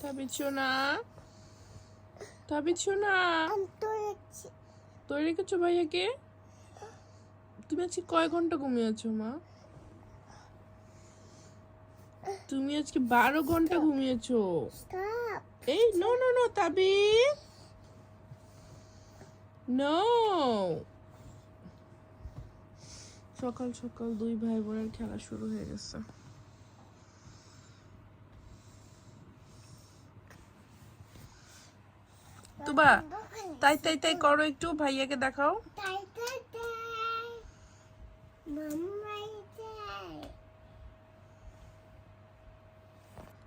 তাবিজ সোনা তাবিজ সোনা আমি তো দেখছি তুই রেখেছো ভাইয়াকে? তুমি আজকে কয় ঘণ্টা ঘুমিয়েছো মা? তুমি আজকে বারো ঘণ্টা ঘুমিয়েছো। এই নো নো নো তাবিজ নো সকাল সকাল দুই ভাই বোনের খেলা শুরু হয়ে গেছে। তুবা তাই তাই তাই করো একটু ভাইয়াকে দেখাও।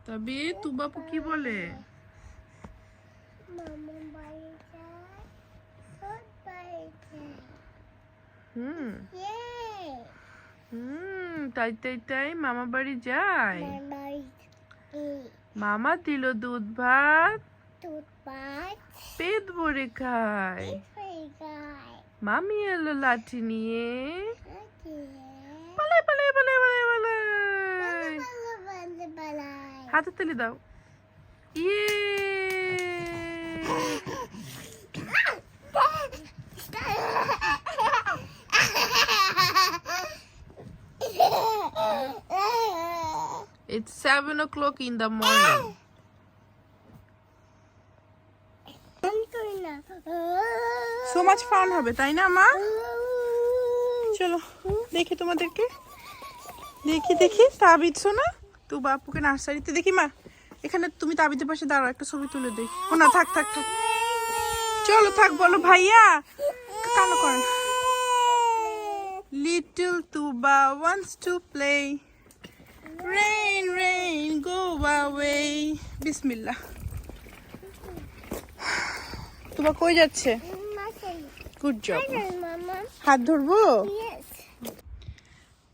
তবে তু বাপু কি বলে? হুম। হুম তাই তাই তাই মামা বাড়ি যায়। মামা দিল দুধ ভাত। পেট ভরে খায় হয়ে যায় মামি এলো লাঠি নিয়ে ওকে পালাই পালাই পালাই পালাই পালাই বালা বালা বালা হাতে তুলে দাও ইয়ে It's seven o'clock in the morning. So much fun হবে, তাই না, মা? চলো, দেখি তোমাদেরকে। দেখি দেখি তাবিদ শোনা তো বাপুকে নার্সারিতে দেখি, মা। এখানে তুমি তাবিদের পাশে দাঁড়াও, একটা ছবি তুলে দেই ও না, থাক থাক থাক। চলো, থাক, বলো ভাইয়া। কালো করেন little Tuba wants to play rain rain go away বিসমিল্লাহ। তুবা কই যাচ্ছে গুড জব হাত ধরবো.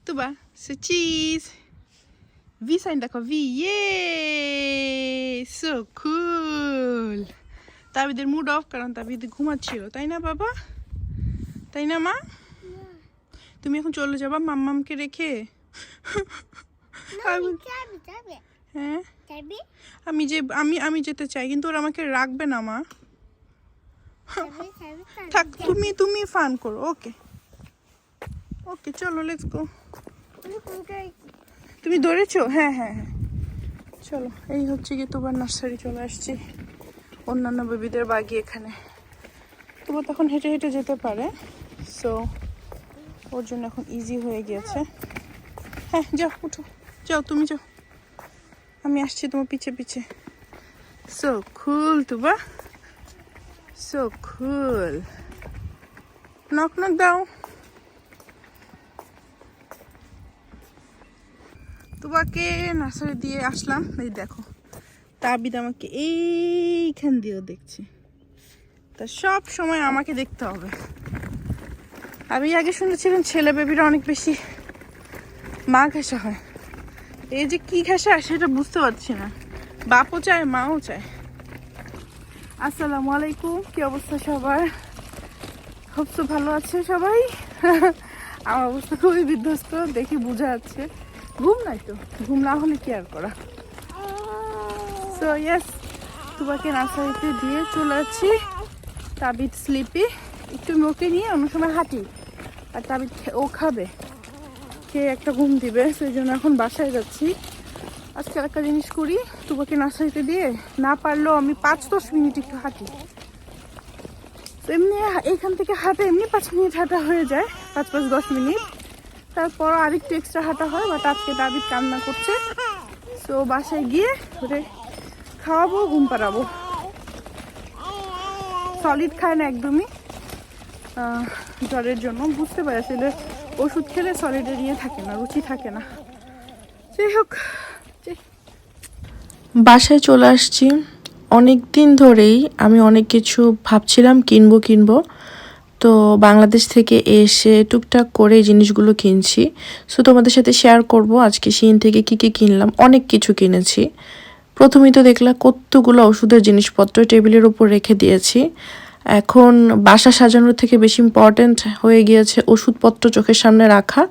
Tuba, so cheese. V sign দেখো V. Yay! So cool. তাবিদের মুড অফ কারণ তাবিদ ঘুমাচ্ছিল তাই না বাবা তাই না মা তুমি এখন চলে যাবা মাম্মামকে রেখে হ্যাঁ আমি যে আমি আমি যেতে চাই কিন্তু ওরা আমাকে রাখবে না মা থাক, তুমি তুমি ফান করো ওকে ওকে চলো লেটস গো তুমি ধরেছো? হ্যাঁ হ্যাঁ হ্যাঁ। চলো, এই হচ্ছে কি তোমার নার্সারি চলে আসছি। অন্যান্য বেবিদের বাগি এখানে। তোমার তখন হেঁটে হেঁটে যেতে পারে সো ওর জন্য এখন ইজি হয়ে গিয়েছে। হ্যাঁ যাও, উঠো। যাও, তুমি যাও। আমি আসছি তোমার পিছে পিছে। সো খুল তুবা। সো খুল নক নক দাও তোমাকে নার্সারি দিয়ে আসলাম। এই দেখো, তাবিদ আমাকে এইখান দিয়েও দেখছে। তা সব সময় আমাকে দেখতে হবে। আমি আগে শুনেছিলাম ছেলে বেবিরা অনেক বেশি মা ঘেঁষা হয়। এই যে কি ঘেঁষা, সেটা বুঝতে পারছি না। বাপও চায়, মাও চায়। আসসালামু আলাইকুম, কি অবস্থা সবার? খুব তো ভালো আছে সবাই। আমার অবস্থা খুবই বিধ্বস্ত, দেখি বোঝা যাচ্ছে। ঘুম নাই তো, ঘুম না হলে কি আর করা? সো ইয়েস তোমাকে নার্সারিতে দিয়ে চলে যাচ্ছি। তাবিদ স্লিপি, একটু আমি ওকে নিয়ে অন্য সময় হাঁটি। আর তাবিদ ও খাবে, খেয়ে একটা ঘুম দিবে, সেই জন্য এখন বাসায় যাচ্ছি। আজকে একটা জিনিস করি, তোমাকে নার্সারিতে দিয়ে না পারলেও আমি পাঁচ দশ মিনিট একটু হাঁটি। তো এমনি এখান থেকে হাঁটা এমনি পাঁচ মিনিট হাঁটা হয়ে যায়, পাঁচ পাঁচ দশ মিনিট। তারপর আরেকটু এক্সট্রা হাঁটা হয়, বাট আজকে দাবিদ কান্না করছে। তো বাসায় গিয়ে ওরে খাওয়াবো, ঘুম পাড়াবো। সলিড খায় না একদমই। জ্বরের জন্য বুঝতে পারে, আসলে ওষুধ খেলে সলিডের ইয়ে থাকে না, রুচি থাকে না। যাই হোক বাসায় চলে আসছি। অনেক দিন ধরেই আমি অনেক কিছু ভাবছিলাম কিনবো কিনবো। তো বাংলাদেশ থেকে এসে টুকটাক করে জিনিসগুলো কিনছি। সো তোমাদের সাথে শেয়ার করব আজকে সিন থেকে কি কি কিনলাম, অনেক কিছু কিনেছি। প্রথমেই তো দেখলাম কতগুলো ওষুধের জিনিসপত্র টেবিলের উপর রেখে দিয়েছি। এখন বাসা সাজানোর থেকে বেশি ইম্পর্ট্যান্ট হয়ে গিয়েছে ওষুধপত্র চোখের সামনে রাখা,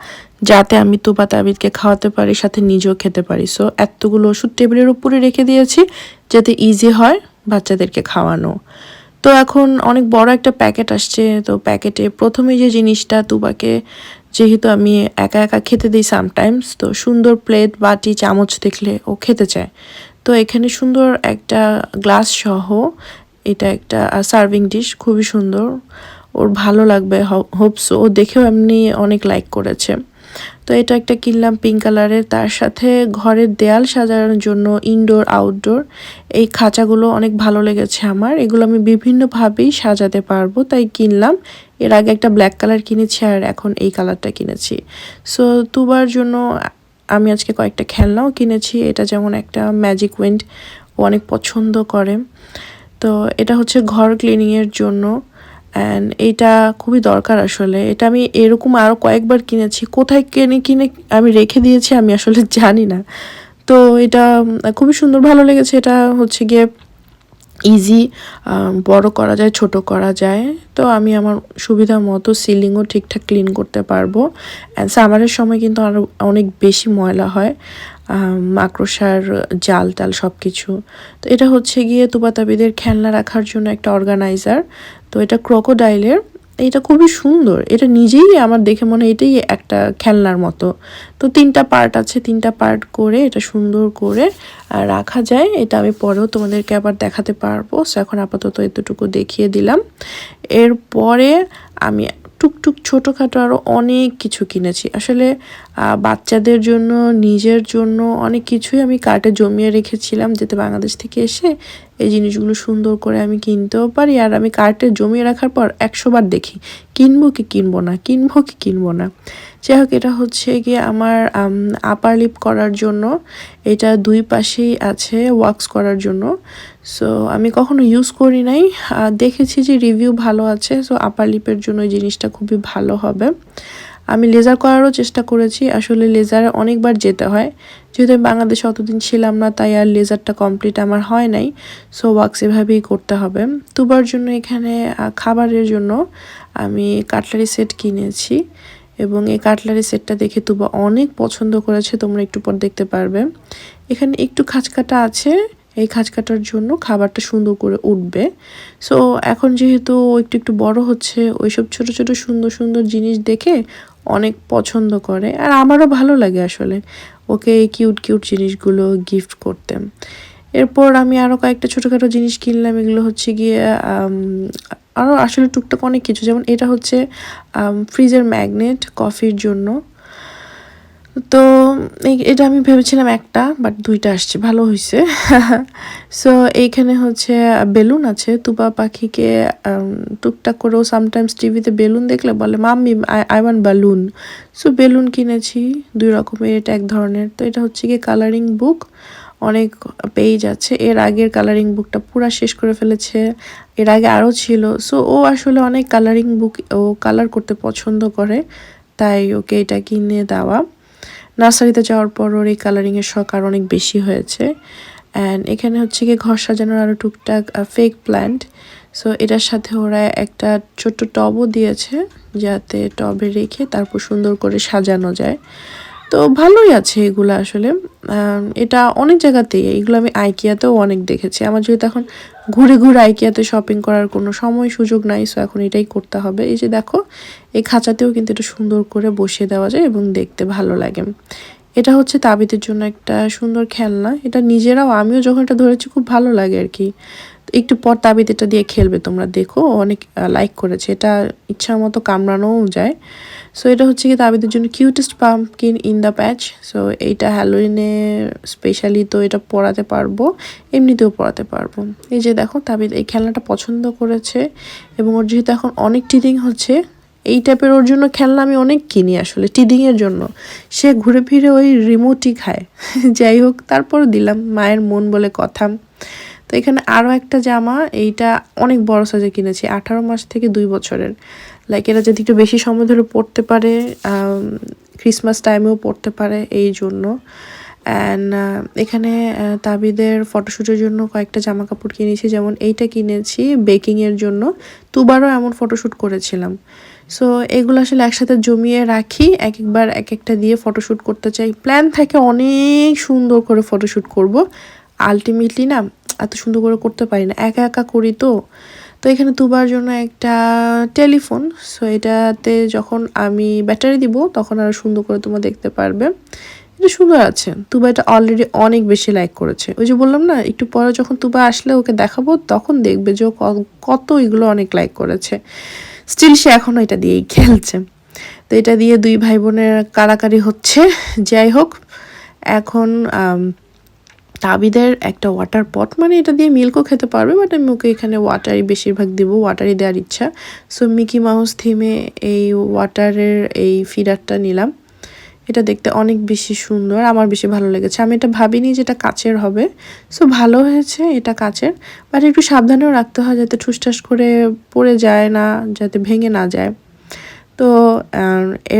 যাতে আমি তুবা তাবিদকে খাওয়াতে পারি, সাথে নিজেও খেতে পারি। সো এতগুলো ওষুধ টেবিলের উপরে রেখে দিয়েছি, যাতে ইজি হয় বাচ্চাদেরকে খাওয়ানো। তো এখন অনেক বড় একটা প্যাকেট আসছে, তো প্যাকেটে প্রথমে যে জিনিসটা, তুবাকে যেহেতু আমি একা একা খেতে দিই সামটাইমস তো সুন্দর প্লেট বাটি, চামচ দেখলে ও খেতে চায়। তো এখানে সুন্দর একটা গ্লাস সহ এটা একটা সার্ভিং ডিশ খুবই সুন্দর। ওর ভালো লাগবে হোপস ও দেখেও এমনি অনেক লাইক করেছে। তো এটা একটা কিনলাম পিঙ্ক কালারের তার সাথে ঘরের দেয়াল সাজানোর জন্য ইনডোর আউটডোর এই খাঁচাগুলো অনেক ভালো লেগেছে আমার। এগুলো আমি বিভিন্নভাবেই সাজাতে পারব, তাই কিনলাম। এর আগে একটা ব্ল্যাক কালার কিনেছি আর এখন এই কালারটা কিনেছি। সো তুবার জন্য আমি আজকে কয়েকটা খেলনাও কিনেছি। এটা যেমন একটা ম্যাজিক উইন্ড ও অনেক পছন্দ করে। তো এটা হচ্ছে ঘর ক্লিনিংয়ের জন্য অ্যান্ড এইটা খুবই দরকার আসলে। এটা আমি এরকম আরও কয়েকবার কিনেছি। কোথায় কিনে কিনে আমি রেখে দিয়েছি আমি আসলে জানি না। তো এটা খুবই সুন্দর, ভালো লেগেছে। এটা হচ্ছে গিয়ে ইজি বড় করা যায়, ছোট করা যায়। তো আমি আমার সুবিধা মতো সিলিংও ঠিকঠাক ক্লিন করতে পারব। অ্যান্ড সামারের সময় কিন্তু আরও অনেক বেশি ময়লা হয়। মাকড়সার জাল টাল সব কিছু তো এটা হচ্ছে গিয়ে তুবাতাবিদের খেলনা রাখার জন্য একটা অর্গানাইজার তো এটা ক্রোকোডাইলের এটা খুবই সুন্দর। এটা নিজেই আমার দেখে মনে হয় এটাই একটা খেলনার মতো। তো তিনটা পার্ট আছে। তিনটা পার্ট করে এটা সুন্দর করে রাখা যায়। এটা আমি পরেও তোমাদেরকে আবার দেখাতে পারব। সো এখন আপাতত এতটুকু দেখিয়ে দিলাম। এরপরে আমি টুকটুক ছোটোখাটো আরও অনেক কিছু কিনেছি। আসলে বাচ্চাদের জন্য, নিজের জন্য অনেক কিছুই আমি কার্টে জমিয়ে রেখেছিলাম যাতে বাংলাদেশ থেকে এসে এই জিনিসগুলো সুন্দর করে আমি কিনতেও পারি। আর আমি কার্টে জমিয়ে রাখার পর একশো বার দেখি, কিনবো কি কিনবো না, কিনবো কি কিনবো না। যাই হোক, এটা হচ্ছে গিয়ে আমার আপার লিপ করার জন্য। এটা দুই পাশেই আছে ওয়াক্স করার জন্য। সো আমি কখনো ইউজ করি নাই। দেখেছি যে রিভিউ ভালো আছে সো আপার লিপের জন্য এই জিনিসটা খুবই ভালো হবে। আমি লেজার করারও চেষ্টা করেছি, আসলে লেজারে অনেকবার যেতে হয়। যেহেতু আমি বাংলাদেশে অতদিন ছিলাম না, তাই আর লেজারটা কমপ্লিট আমার হয় নাই। সো ওয়াক্স এভাবেই করতে হবে। তুবার জন্য এখানে খাবারের জন্য আমি কাটলারি সেট কিনেছি এবং এই কাটলারি সেটটা দেখে তুবা অনেক পছন্দ করেছে, তোমরা একটু পর দেখতে পারবে। এখানে একটু খাঁচকাটা আছে এই খাঁচ কাটার জন্য খাবারটা সুন্দর করে উঠবে। সো এখন যেহেতু একটু একটু বড় হচ্ছে, ওইসব ছোট ছোট, সুন্দর সুন্দর জিনিস দেখে অনেক পছন্দ করে। আর আমারও ভালো লাগে আসলে ওকে কিউট কিউট জিনিসগুলো গিফট করতে। এরপর আমি আরও কয়েকটা ছোটোখাটো জিনিস কিনলাম, এগুলো হচ্ছে গিয়ে আরও আসলে টুকটাক অনেক কিছু। যেমন এটা হচ্ছে ফ্রিজের ম্যাগনেট কফির জন্য। তো এটা আমি ভেবেছিলাম একটা বাট দুইটা আসছে, ভালো হয়েছে সো এইখানে হচ্ছে বেলুন আছে। তুবা পাখিকে টুকটাক করেও সামটাইমস টিভিতে বেলুন দেখলে বলে, mummy I want balloon so balloon কিনেছি, দুই রকমের, এটা এক ধরনের। তো এটা হচ্ছে গিয়ে কালারিং বুক অনেক পেজ আছে। এর আগের কালারিং বুকটা পুরা শেষ করে ফেলেছে। এর আগে আরও ছিল। সো ও আসলে অনেক কালারিং বুক ও কালার করতে পছন্দ করে। তাই ওকে এটা কিনে দেওয়া। নার্সারিতে যাওয়ার পর ওর এই কালারিংয়ের শখ আর অনেক বেশি হয়েছে। অ্যান্ড এখানে হচ্ছে গিয়ে ঘর সাজানোর আরও টুকটাক ফেক প্ল্যান্ট সো এটার সাথে ওরা একটা ছোট্ট টবও দিয়েছে, যাতে টবে রেখে তারপর সুন্দর করে সাজানো যায়। তো ভালোই আছে এগুলো আসলে। এটা অনেক জায়গাতেই, এগুলো আমি আইকিয়াতেও অনেক দেখেছি। আমার যেহেতু এখন ঘুরে ঘুরে আইকিয়াতে শপিং করার কোনো সময় সুযোগ নাই সো এখন এটাই করতে হবে। এই যে দেখো, এই খাঁচাতেও কিন্তু এটা সুন্দর করে বসিয়ে দেওয়া যায় এবং দেখতে ভালো লাগে। এটা হচ্ছে তাবিদের জন্য একটা সুন্দর খেলনা। এটা নিজেরাও, আমিও যখন এটা ধরেছি, খুব ভালো লাগে আর কি। একটু পর তাবিদ এটা দিয়ে খেলবে তোমরা, দেখো, অনেক লাইক করেছে। এটা ইচ্ছা মতো কামড়ানোও যায়। সো এটা হচ্ছে কি তাবিদের জন্য cutest pumpkin in the patch so এইটা হ্যালোইনে স্পেশালি তো এটা পড়াতে পারব, এমনিতেও পড়াতে পারব। এই যে দেখো, তাবিদ এই খেলনাটা পছন্দ করেছে এবং ওর যেহেতু এখন অনেক টিদিং হচ্ছে, এই টাইপের ওর জন্য খেলনা আমি অনেক কিনি আসলে টিডিংয়ের জন্য। সে ঘুরে ফিরে ওই রিমোটই খায়। যাই হোক তারপর দিলাম, মায়ের মন বলে কথা। তো এখানে আরও একটা জামা, এইটা অনেক বড় সাইজে কিনেছি, আঠারো মাস থেকে দুই বছরের। লাইক এরা যদি একটু বেশি সময় ধরে পড়তে পারে ক্রিসমাস টাইমেও পড়তে পারে এই জন্য। অ্যান্ড এখানে তাবিদের ফটোশ্যুটের জন্য কয়েকটা জামা কাপড় কিনেছি, যেমন এইটা কিনেছি বেকিংয়ের জন্য। দুবারও এমন ফটোশ্যুট করেছিলাম। সো এগুলো আসলে একসাথে জমিয়ে রাখি এক একবার এক একটা দিয়ে ফটোশ্যুট করতে চাই। প্ল্যান থাকে অনেক সুন্দর করে ফটোশ্যুট করব। আলটিমেটলি না, এত সুন্দর করে করতে পারি না। একা একা করি তো। তো এখানে দুবার জন্য একটা টেলিফোন সো এটাতে যখন আমি ব্যাটারি দিব, তখন আরও সুন্দর করে তোমরা দেখতে পারবে। এটা সুন্দর আছে তুবা এটা অলরেডি অনেক বেশি লাইক করেছে। ওই যে বললাম না, একটু পরে যখন তুবা আসলে ওকে দেখাবো, তখন দেখবে যে কত এগুলো অনেক লাইক করেছে। স্টিল সে এখনও এটা দিয়েই খেলছে। তো এটা দিয়ে দুই ভাই বোনের কারাকারি হচ্ছে। যাই হোক, এখন তাবিদের একটা ওয়াটার পট মানে এটা দিয়ে মিল্কও খেতে পারবে বাট আমি ওকে এখানে ওয়াটারই বেশিরভাগ দিব ওয়াটারই দেওয়ার ইচ্ছা। সো মিকি মাউস থিমে এই ওয়াটারের এই ফিডারটা নিলাম। এটা দেখতে অনেক বেশি সুন্দর, আমার বেশি ভালো লেগেছে। আমি এটা ভাবিনি যে এটা কাচের হবে। সো ভালো হয়েছে এটা কাচের বাট একটু সাবধানেও রাখতে হয় যাতে ঠুসঠাস করে পড়ে যায় না, যাতে ভেঙে না যায়। তো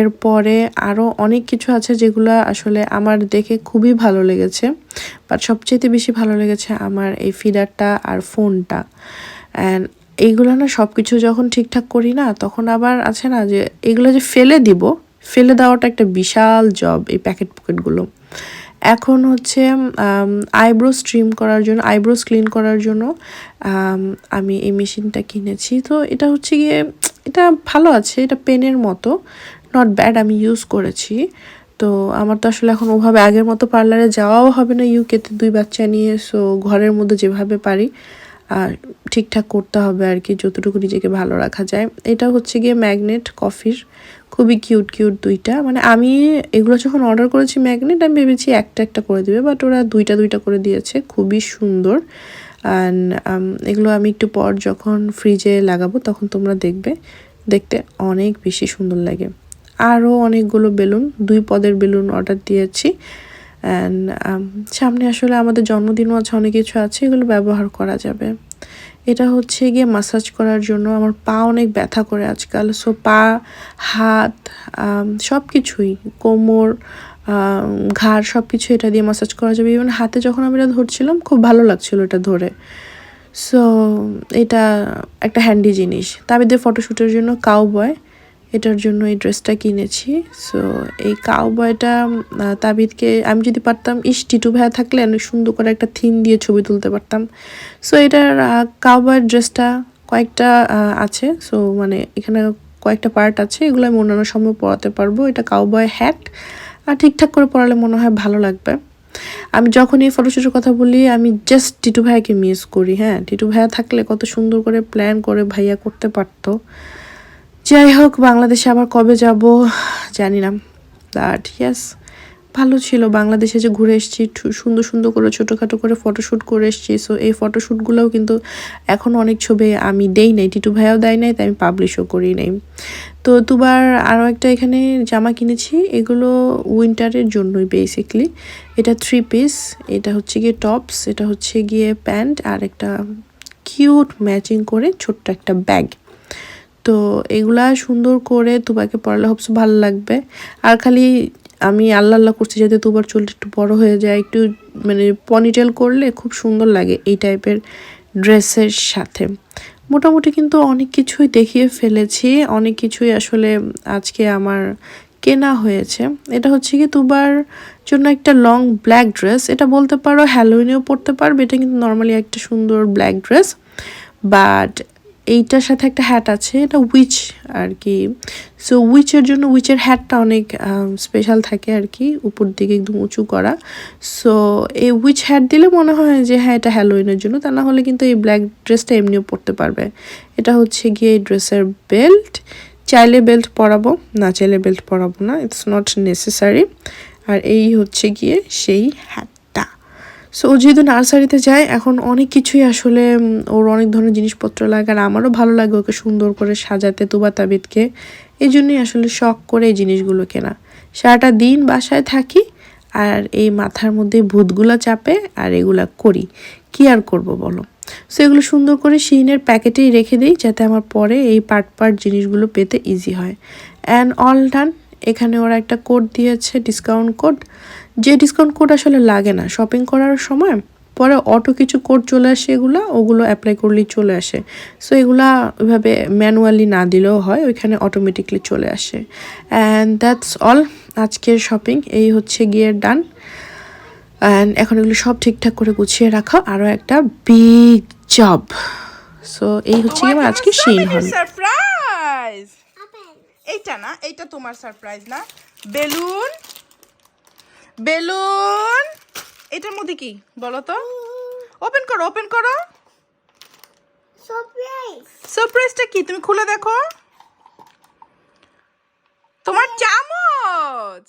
এরপরে আরও অনেক কিছু আছে যেগুলো আসলে আমার দেখে খুবই ভালো লেগেছে। বাট সবচেয়ে বেশি ভালো লেগেছে আমার এই ফিডারটা আর ফোনটা। অ্যান্ড এইগুলো না সব কিছু যখন ঠিকঠাক করি না, তখন আবার আছে না যে, এগুলো যে ফেলে দিব, ফেলে দেওয়াটা একটা বিশাল জব এই প্যাকেট পকেটগুলো এখন হচ্ছে আইব্রো স্ট্রিম করার জন্য আইব্রোস ক্লিন করার জন্য, আমি এই মেশিনটা কিনেছি। তো এটা হচ্ছে গিয়ে এটা ভালো আছে, এটা পেনের মতো নট ব্যাড আমি ইউজ করেছি। তো আমার তো আসলে এখন ওভাবে আগের মতো পার্লারে যাওয়াও হবে না ইউকেতে দুই বাচ্চা নিয়ে সো ঘরের মধ্যে যেভাবে পারি, আর ঠিকঠাক করতে হবে আর কি, যতটুকু নিজেকে ভালো রাখা যায়। এটা হচ্ছে গিয়ে ম্যাগনেট কফির খুবই কিউট কিউট দুইটা। মানে আমি এগুলো যখন অর্ডার করেছি ম্যাগনেট আমি ভেবেছি একটা একটা করে দিবে বাট ওরা দুইটা দুইটা করে দিয়েছে, খুবই সুন্দর। অ্যান্ড এগুলো আমি একটু পর যখন ফ্রিজে লাগাবো, তখন তোমরা দেখবে, দেখতে অনেক বেশি সুন্দর লাগে। আরও অনেকগুলো বেলুন, দুই পদের বেলুন অর্ডার দিয়েছি। অ্যান্ড সামনে আসলে আমাদের জন্মদিনও আছে, অনেক কিছু আছে, এগুলো ব্যবহার করা যাবে। এটা হচ্ছে গিয়ে মাসাজ করার জন্য আমার পা অনেক ব্যথা করে আজকাল। সো পা, হাত সব কিছুই কোমর ঘাড় সব কিছু এটা দিয়ে মাসাজ করা যাবে। ইভেন হাতে যখন আমি এটা ধরছিলাম, খুব ভালো লাগছিল এটা ধরে। সো এটা একটা হ্যান্ডি জিনিস। তাবিদের ফটোশ্যুটের জন্য কাউ বয় এটার জন্য এই ড্রেসটা কিনেছি। সো এই কাউ বয়টা তাবিদকে আমি যদি পারতাম ইস টিটু ভাইয়া থাকলে অনেক সুন্দর করে একটা থিম দিয়ে ছবি তুলতে পারতাম। সো এটার কাউ বয়ের ড্রেসটা কয়েকটা আছে। সো মানে এখানে কয়েকটা পার্ট আছে। এগুলো আমি অন্যান্য সময় পরাতে পারব। এটা কাউ বয় হ্যাট আর ঠিকঠাক করে পড়ালে মনে হয় ভালো লাগবে। আমি যখন এই ফটোশ্যুটের কথা বলি, আমি জাস্ট টিটু ভাইয়াকে মিস করি হ্যাঁ? টিটু ভাইয়া থাকলে কত সুন্দর করে প্ল্যান করে ভাইয়া করতে পারত। যাই হোক, বাংলাদেশে আবার কবে যাব জানি না দ্যাট ইয়াস ভালো ছিল। বাংলাদেশে যে ঘুরে এসেছি সুন্দর সুন্দর করে, ছোটোখাটো করে ফটোশ্যুট করে এসেছি। সো এই ফটোশ্যুটগুলোও কিন্তু এখন অনেক ছবি আমি দেই নাই, টিটু ভাইয়াও দেয় নাই, তাই আমি পাবলিশও করি নাই। তো দুবার আরও একটা এখানে জামা কিনেছি, এগুলো উইন্টারের জন্যই বেসিকলি এটা থ্রি পিস এটা হচ্ছে গিয়ে টপস এটা হচ্ছে গিয়ে প্যান্ট আর একটা কিউট ম্যাচিং করে ছোট্ট একটা ব্যাগ তো এগুলা সুন্দর করে তোমাকে পড়ালে হবস ভালো লাগবে। আর খালি আমি আল্লাহ আল্লাহ করছি যাতে তুবার চুলটা একটু বড় হয়ে যায়, একটু মানে পনিটেল করলে খুব সুন্দর লাগে এই টাইপের ড্রেসের সাথে। মোটামুটি কিন্তু অনেক কিছুই দেখিয়ে ফেলেছি, অনেক কিছুই আসলে আজকে আমার কেনা হয়েছে। এটা হচ্ছে কি তুবার জন্য একটা লং ব্ল্যাক ড্রেস এটা বলতে পারো হ্যালোইনেও পরতে পারবে, এটা কিন্তু নর্মালি একটা সুন্দর ব্ল্যাক ড্রেস বাট এইটার সাথে একটা হ্যাট আছে, এটা উইচ আর কি। সো উইচের জন্য উইচের হ্যাটটা অনেক স্পেশাল থাকে আর কি উপর দিকে একদম উঁচু করা। সো এই উইচ হ্যাট দিলে মনে হয় যে হ্যাঁ এটা হ্যালোইনের জন্য, তা না হলে কিন্তু এই ব্ল্যাক ড্রেসটা এমনিও পরতে পারবে। এটা হচ্ছে গিয়ে এই ড্রেসের বেল্ট চাইলে বেল্ট পরাবো, না চাইলে বেল্ট পরাবো না ইটস নট নেসেসারি আর এই হচ্ছে গিয়ে সেই হ্যাটটা সো ও যেহেতু নার্সারিতে যায়, এখন অনেক কিছুই আসলে ওর অনেক ধরনের জিনিসপত্র লাগে আর আমারও ভালো লাগে ওকে সুন্দর করে সাজাতে, তুবা তাবিদকে। এই জন্যই আসলে শখ করে এই জিনিসগুলো কেনা। সারাটা দিন বাসায় থাকি আর এই মাথার মধ্যে ভূতগুলা চাপে আর এগুলা করি। কি আর করব বলো? সো এগুলো সুন্দর করে শিনের প্যাকেটেই রেখে দিই যাতে আমার পরে এই পার্ট পার্ট জিনিসগুলো পেতে ইজি হয়। অ্যান্ড অল ডান এখানে ওরা একটা কোড দিয়েছে ডিসকাউন্ট কোড যে ডিসকাউন্ট কোড আসলে লাগে না শপিং করার সময় পরে অটো কিছু কোড চলে আসে এগুলো ওগুলো অ্যাপ্লাই করলেই চলে আসে। সো এগুলা ওইভাবে ম্যানুয়ালি না দিলেও হয় ওইখানে অটোমেটিকলি চলে আসে। অ্যান্ড দ্যাটস অল আজকের শপিং এই হচ্ছে গিয়ে ডান অ্যান্ড এখন এগুলো সব ঠিকঠাক করে গুছিয়ে রাখা আরও একটা বিগ জব সো এই হচ্ছে কি আমার আজকে সিন হল সারপ্রাইজ এইটা না এইটা তোমার সারপ্রাইজ না। Balloon balloon. এটার মধ্যে কি বলো তো? ওপেন করো ওপেন করো. সারপ্রাইজটা কি? তুমি খুলে দেখো। তোমার চামচ।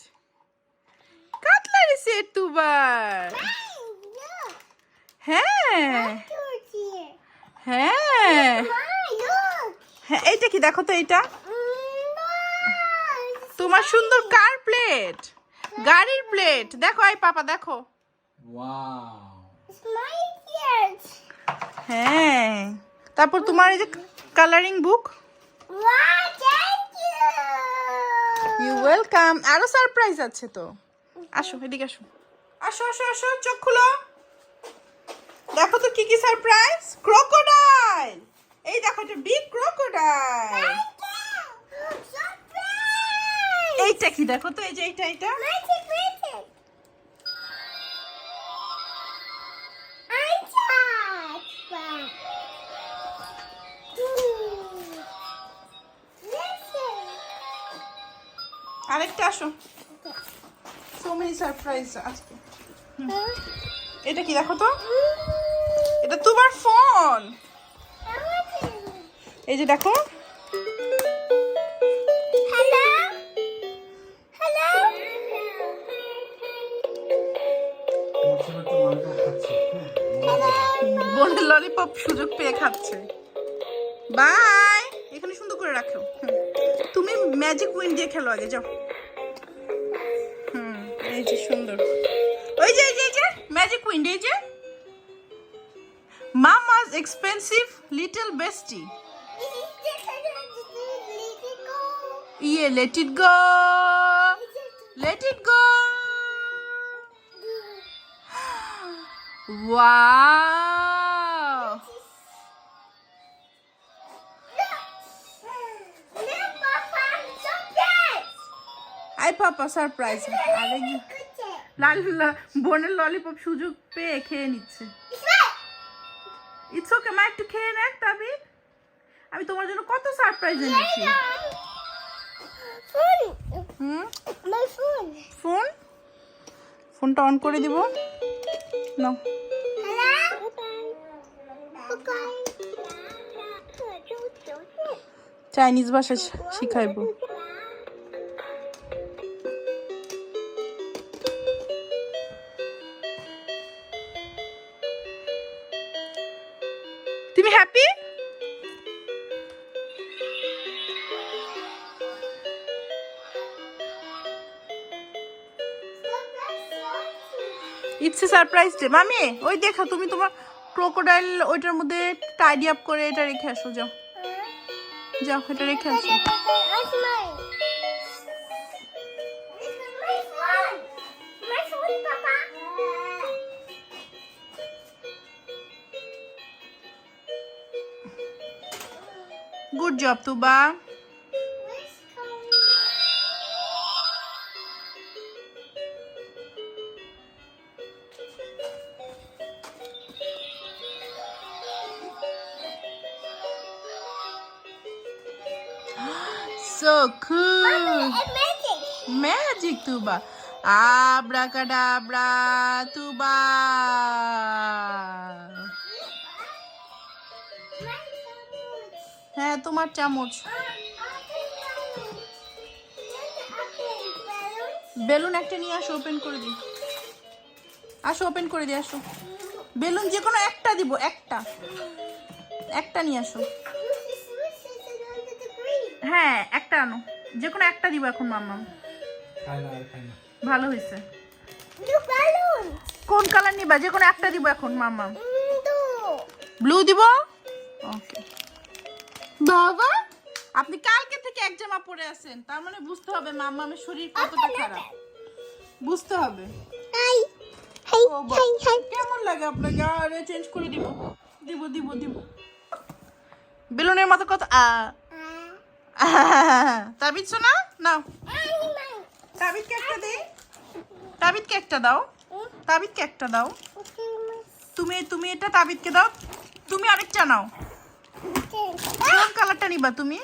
কাটলারি সেট দুবার। হ্যাঁ। হ্যাঁ। হ্যাঁ এইটা কি? দেখো তো এইটা। Mm, তোমার সুন্দর কার প্লেট। গাড়ির প্লেট দেখো এই পাপা দেখো. হ্যাঁ। তারপর তোমার এই যে কালারিং বুক. ইউ ওয়েলকাম আরও সারপ্রাইজ আছে তো। আসো এদিকে আসো। আসো আসো আসো চোখ খুলো। দেখো তো কি কি সারপ্রাইজ ক্রোকোডাইল এই দেখো এটা বিগ ক্রোকোডাইল. এইটা কি? দেখো তো এই যে এইটা এইটা. আরেকটা আসো। সো মেনি সারপ্রাইজ আজকে এটা কি দেখো তো? এটা তোমার ফোন এই যে দেখো বোনের ললিপপ সুযোগ পেয়ে খাচ্ছে। বাই! এখানে সুন্দর করে রাখো। তুমি ম্যাজিক উইন দিয়ে খেলো আগে, যাও। হুম, এই যে সুন্দর। ওই যে, এই যে যে ম্যাজিক উইন্ড এই যে। মামাস এক্সপেন্সিভ লিটল বেস্টি ইয়ে let it go let it go wow I papa surprise লাল বোনের ললিপপ সুযোগ পেয়ে খেয়ে নিচ্ছে। ইটস ওকে মা একটু খেয়ে নেক তাবি। আমি তোমার জন্য কত সারপ্রাইজ এনেছি. ফোন। ফোনটা অন করে দিব? Okay. চাইনিজ ভাষা শিখাইবো। সারপ্রাইজ ডে মামি, ওই দেখো, তুমি তোমার ক্রোকোডাইল ওইটার মধ্যে টাইডি আপ করে এটা রেখে আসো, যাও। যাও, এটা রেখে আসো. Good job Tuba Tuba. Abracadabra Tuba. হ্যাঁ তোমার চামচ। বেলুন একটা নিয়ে আসো ওপেন করে দিই। আসো ওপেন করে দিই, আসো। বেলুন যে কোনো একটা দিব, একটা। একটা নিয়ে আসো। হ্যাঁ একটা আনো। যে কোনো একটা দিব এখন, মাম্মা। খায় না আর খায় না ভালো হয়েছে। কোন কালার নিবা? যে কোনো একটা দিব এখন মাম্মা ব্লু দিব? ওকে বাবা আপনি কালকে থেকে এক জামা পরে আছেন। তার মানে বুঝতে হবে মাম্মামের শরীর কতটা খারাপ। বুঝতে হবে। হাই হাই ও বা- হাই হাই কেমন লাগে আপনাকে? আরে চেঞ্জ করে দিব। দিব দিব দিব। বেলুনের মতো কত আ। তাবিদ শোনা নাও। তাবিদকে একটা দেই তাবিদকে একটা দাও। তাবিদকে একটা দাও। তুমি তুমি এটা তাবিদকে দাও। তুমি আরেকটা নাও। কোন কালারটা নিবা তুমি?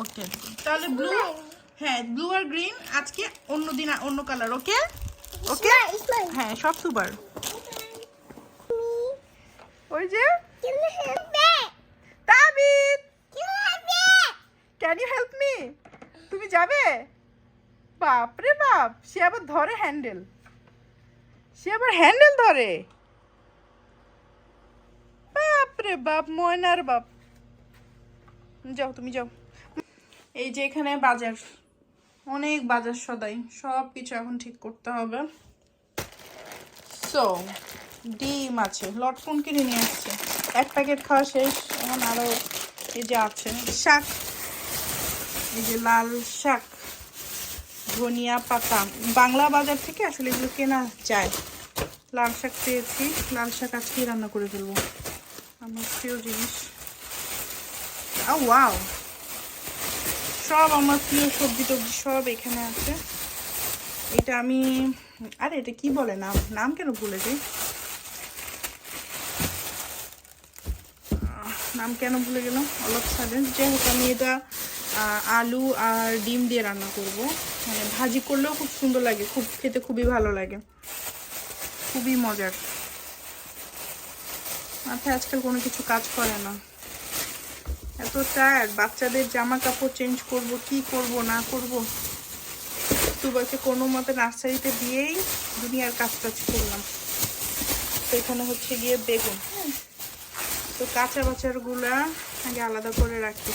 ওকে তাহলে ব্লু হ্যাঁ ব্লু আর গ্রিন আজকে অন্য দিন অন্য কালার ওকে? ওকে? হ্যাঁ সব সুপার। ওই যে? Tabid? Can you help me তুমি যাবে? বাপ রে বাপ, সে আবার ধরে হ্যান্ডেল সে আবার হ্যান্ডেল ধরে। বাপ রে বাপ, ময়নার বাপ। যাও তুমি যাও। এই যে এখানে বাজার। অনেক বাজার সদাই সব কিছু এখন ঠিক করতে হবে। সো ডিম আছে, লটকন কিনে নিয়ে আসছে। এক প্যাকেট খাওয়া শেষ, এখন আরও এই যে আছে, শাক। এই যে লাল শাক। ধনিয়া পাতা। বাংলা বাজার থেকে আসলে এগুলো কেনা যায়। লাল শাক পেয়েছি। লাল শাক আজকেই রান্না করে ফেলব। আমার প্রিয় জিনিস। ওয়াও সব আমার প্রিয় সবজি টবজি সব এখানে আছে। এটা আমি, আরে এটা কি বলে নাম? নাম কেন ভুলে যাই? নাম কেন ভুলে গেলাম? অলপ সাডেন যাই হোক, আমি এটা আলু আর ডিম দিয়ে রান্না করব। মানে ভাজি করলেও খুব সুন্দর লাগে, খুব খেতে খুবই ভালো লাগে। খুবই মজার। মাথায় আজকাল কোনো কিছু কাজ করে না। এত টায়ার্ড বাচ্চাদের জামা কাপড় চেঞ্জ করব, কি করব, না করব? তুবাকে কোনো মতে নার্সারিতে দিয়েই দুনিয়ার কাজ টাজ করলাম। তো এখানে হচ্ছে গিয়ে বেগুন। তো কাঁচা বাচারগুলা আগে আলাদা করে রাখি।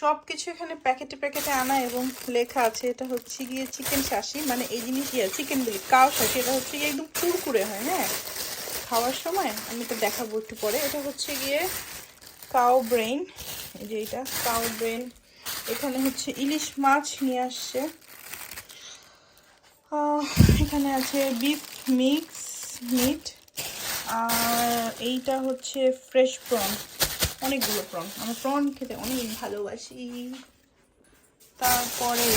সব কিছু এখানে প্যাকেটে প্যাকেটে আনা এবং লেখা আছে, এটা হচ্ছে গিয়ে চিকেন শাসি মানে এই জিনিস ইয়ে চিকেন বলি, কাউ শাসি, এটা হচ্ছে গিয়ে একদম কুরকুরে হয় হ্যাঁ? খাওয়ার সময়, আমি তো দেখাবো একটু পরে, এটা হচ্ছে গিয়ে কাউ ব্রেন এই যে এটা, কাউ ব্রেন এখানে হচ্ছে ইলিশ মাছ নিয়ে আসছে। এখানে আছে বিফ মিক্স, মিট, আর এইটা হচ্ছে ফ্রেশ প্রন। অনেকগুলো প্রন আমার প্রন খেতে অনেক ভালোবাসি। তারপরে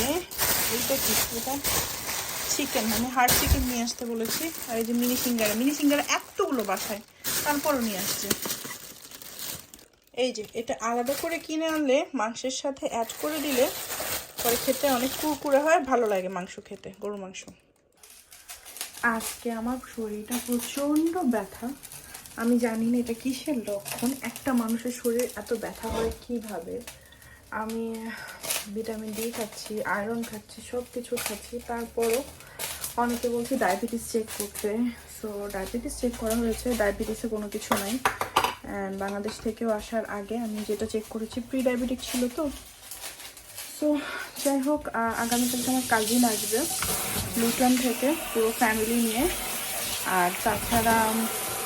এইটা কি? এটা চিকেন মানে হার্ড চিকেন নিয়ে আসতে বলেছি। আর এই যে মিনি সিঙ্গারা। মিনি সিঙ্গারা এতগুলো বাসায়। তারপরও নিয়ে আসছে। এই যে, এটা আলাদা করে কিনে আনলে, মাংসের সাথে অ্যাড করে দিলে, পরে খেতে অনেক কুরকুরে হয়, ভালো লাগে মাংস খেতে গরু মাংস। আজকে আমার শরীরটা প্রচণ্ড ব্যথা। আমি জানি না এটা কিসের লক্ষণ একটা মানুষের শরীর এত ব্যথা হয় কীভাবে? আমি ভিটামিন ডি খাচ্ছি, আয়রন খাচ্ছি সব কিছু খাচ্ছি, তারপরও অনেকে বলছে ডায়াবেটিস চেক করতে। সো ডায়াবেটিস চেক করা হয়েছে, ডায়াবেটিসে কোনো কিছু নাই। অ্যান্ড বাংলাদেশ থেকেও আসার আগে আমি যেটা চেক করেছি প্রি ডায়াবেটিক ছিল তো। সো যাই হোক আগামীকালকে আমার কাজিন আসবে লুটন থেকে, পুরো ফ্যামিলি নিয়ে। আর তাছাড়া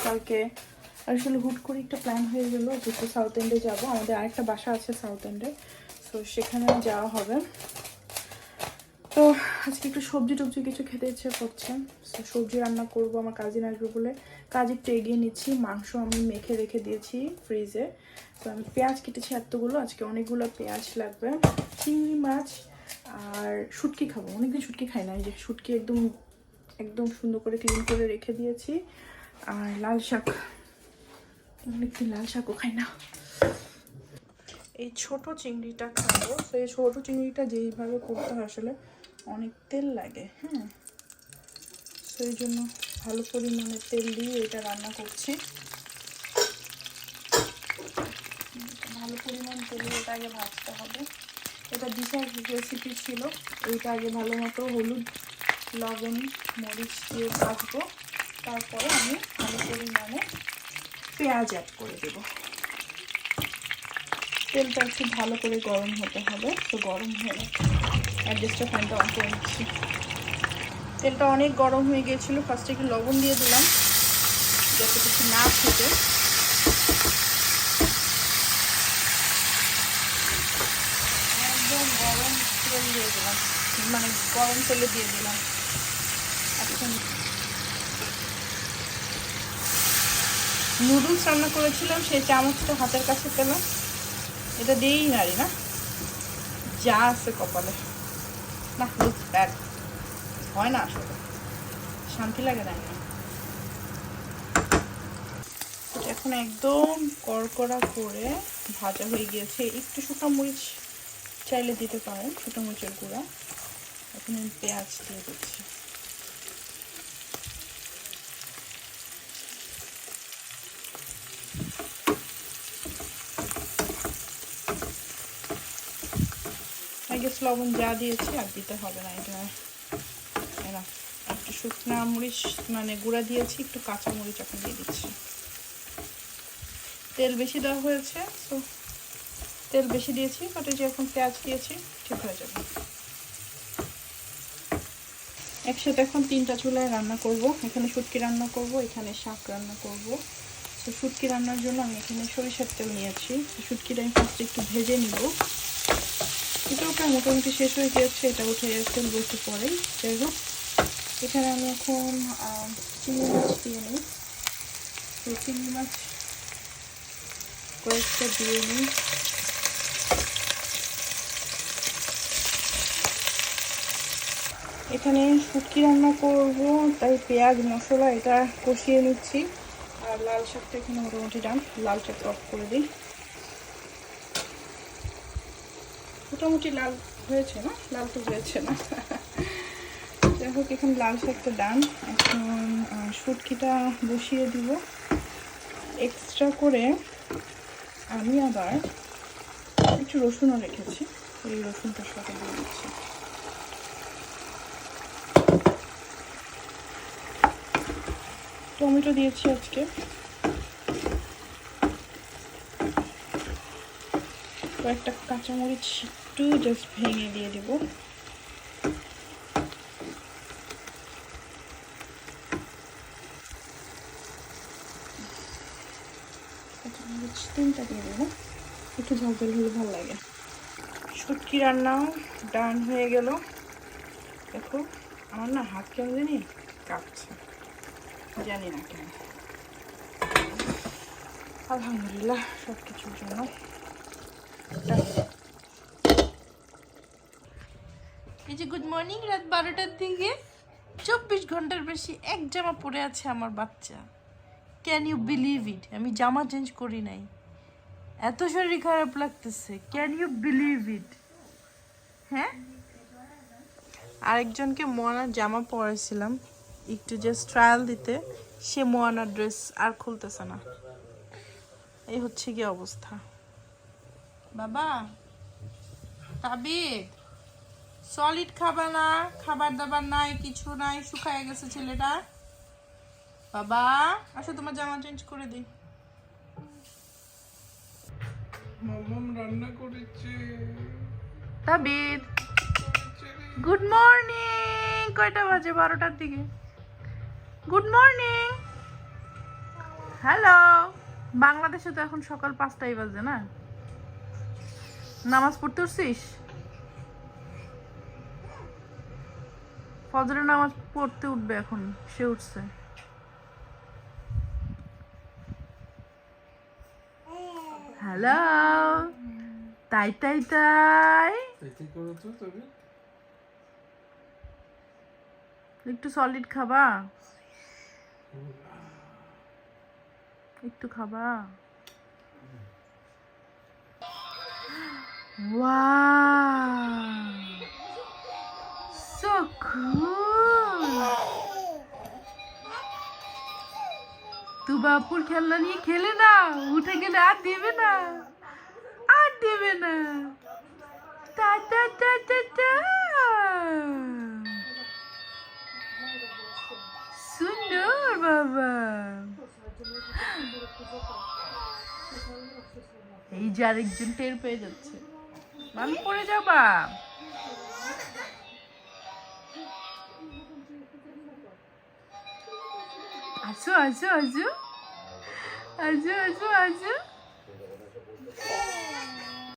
কালকে। আসলে হুট করে একটা প্ল্যান হয়ে গেলো যেহেতু সাউথ এন্ডে যাব। আমাদের আরেকটা বাসা আছে সাউথ এন্ডে সো সেখানে যাওয়া হবে। তো আজকে একটু সবজি টবজি কিছু খেতে ইচ্ছে করছে। So, সবজি রান্না করব আমার কাজিন আসবে বলে। কাজ একটু এগিয়ে নিচ্ছি। মাংস আমি মেখে রেখে দিয়েছি ফ্রিজে তো আমি পেঁয়াজ কেটেছি এতগুলো। আজকে অনেকগুলো পেঁয়াজ লাগবে। চিংড়ি মাছ আর শুটকি খাব। অনেকদিন শুটকি খাই না এই যে শুটকি একদম একদম সুন্দর করে ক্লিন করে রেখে দিয়েছি। আর লাল শাক। অনেকদিন লাল শাকও খাই না। এই ছোট চিংড়িটা খাব। তো এই ছোট চিংড়িটা যেইভাবে করতে হয় আসলে অনেক তেল লাগে হ্যাঁ সেই জন্য ভালো পরিমাণে তেল দিয়ে এটা রান্না করছি। ভালো পরিমাণ তেলে এটা আগে ভাজতে হবে। এটা দিশার রেসিপি ছিল। এইটা আগে ভালো মতো হলুদ, লবণ, মরিচ দিয়ে ভাজবো। তারপরে আমি ভালো পরিমাণে পেঁয়াজ অ্যাড করে দেবো। তেলটা একটু ভালো করে গরম হতে হবে, তো গরম হয়ে অ্যাডজাস্টার ফ্যানটা অন করে নিচ্ছি। তেলটা অনেক গরম হয়ে গিয়েছিল ফার্স্টে একটু লবণ দিয়ে দিলাম, যাতে কিছু না ফুটে। একদম গরম তেল দিয়ে দিলাম মানে গরম তেলে দিয়ে দিলাম এখন নুডলস রান্না করেছিলাম, সেই চামচটা হাতের কাছে পেলাম এটা দিয়েই নাড়ি, না? যা আছে কপালে। না লুকস ব্যাড। হয় না আসলে। শান্তি লাগে না এখন একদম কড়কড়া করে ভাজা হয়ে গিয়েছে। একটু শুকনো মরিচ চাইলে দিতে পারেন, শুকনো মরিচের গুঁড়া। এখন পেঁয়াজ দিয়ে দিচ্ছি। আগে লবণ যা দিয়েছি আর দিতে হবে না, এটা এরা। একটু শুকনা মরিচ মানে গুঁড়া দিয়েছি, একটু কাঁচা মরিচ এখন দিয়ে দিচ্ছি। তেল বেশি দেওয়া হয়েছে তো তেল বেশি দিয়েছি বাট এই যে এখন পেঁয়াজ দিয়েছি, ঠিক হয়ে যাবে। একসাথে এখন তিনটা চুলায় রান্না করব। এখানে শুটকি রান্না করব, এখানে শাক রান্না করব। তো শুটকি রান্নার জন্য আমি এখানে সরিষার তেল নিয়েছি। শুটকিটা আমি ফার্স্ট একটু ভেজে নিব। এটা ওটা মোটামুটি শেষ হয়ে গিয়েছে, এটা উঠে ফেলব একটু পরেই যাই হোক, এখানে আমি এখন চিংড়ি মাছ দিয়ে নিই। তো চিংড়ি মাছ কয়েকটা দিয়ে নিই। এখানে শুটকি রান্না করব, তাই পেঁয়াজ, মশলা এটা কষিয়ে নিচ্ছি। আর লাল শাকটা এখানে মোটামুটি ডান লাল শাক অফ করে দিই। মোটামুটি লাল হয়েছে না? লাল তো হয়েছে না। যাই হোক এখানে লাল শাকটা ডান। এখন আহ, শুটকিটা বসিয়ে দিব। এক্সট্রা করে আমি আবার একটু রসুনও রেখেছি। এই রসুনটা সাথে দিয়ে দিচ্ছি। টমেটো দিয়েছি আজকে। কয়েকটা কাঁচামরিচ একটু জাস্ট ভেঙে দিয়ে দিব। তিনটা দিয়ে দেবো। একটু ঝাল ঝাল হলে ভালো লাগে। শুটকি রান্নাও ডান হয়ে গেল। দেখো, আমার না হাত কেমন জানি কাঁপছে। জানি না কেন। আলহামদুলিল্লাহ সব কিছুর জন্য। এই যে গুড মর্নিং রাত বারোটার দিকে চব্বিশ ঘণ্টার বেশি এক জামা পরে আছে আমার বাচ্চা। ক্যান ইউ বিলিভ ইট আমি জামা চেঞ্জ করি নাই। এত শরীর খারাপ লাগতেছে। ক্যান ইউ বিলিভ ইট হ্যাঁ? আরেকজনকে মোয়ানার জামা পরেছিলাম। একটু জাস্ট ট্রায়াল দিতে। সে মোয়ানার ড্রেস আর খুলতেছে না। এই হচ্ছে কি অবস্থা। বাবা তাবিদ সলিড খাবার না খাবার দাবার নাই কিছু নাই শুকায় গেছে ছেলেটা। বাবা আসো তোমার জামা চেঞ্জ করে দিই। মামাম রান্না করেছে। তাবিদ গুড মর্নিং কয়টা বাজে? বারোটার দিকে। গুড মর্নিং হ্যালো বাংলাদেশে তো এখন সকাল পাঁচটাই বাজে না? নামাজ পড়তে উঠছিস? ফজরের নামাজ পড়তে উঠবে এখন সে উঠছে। হ্যালো তাই তাই তাই? একটু সলিড খাবা? একটু খাবা? Wow! Cool! তু বাপুর খেলনা নিয়ে খেলে না, উঠে গেলে আর দেবে না, আর দেবে না। টা টা টা টা টা। সুন্দর বাবা। এই যে আরেকজন টের পেয়ে যাচ্ছে। আমি পড়ে যাবা? હજુ હજુ હજુ હજુ હજુ હજુ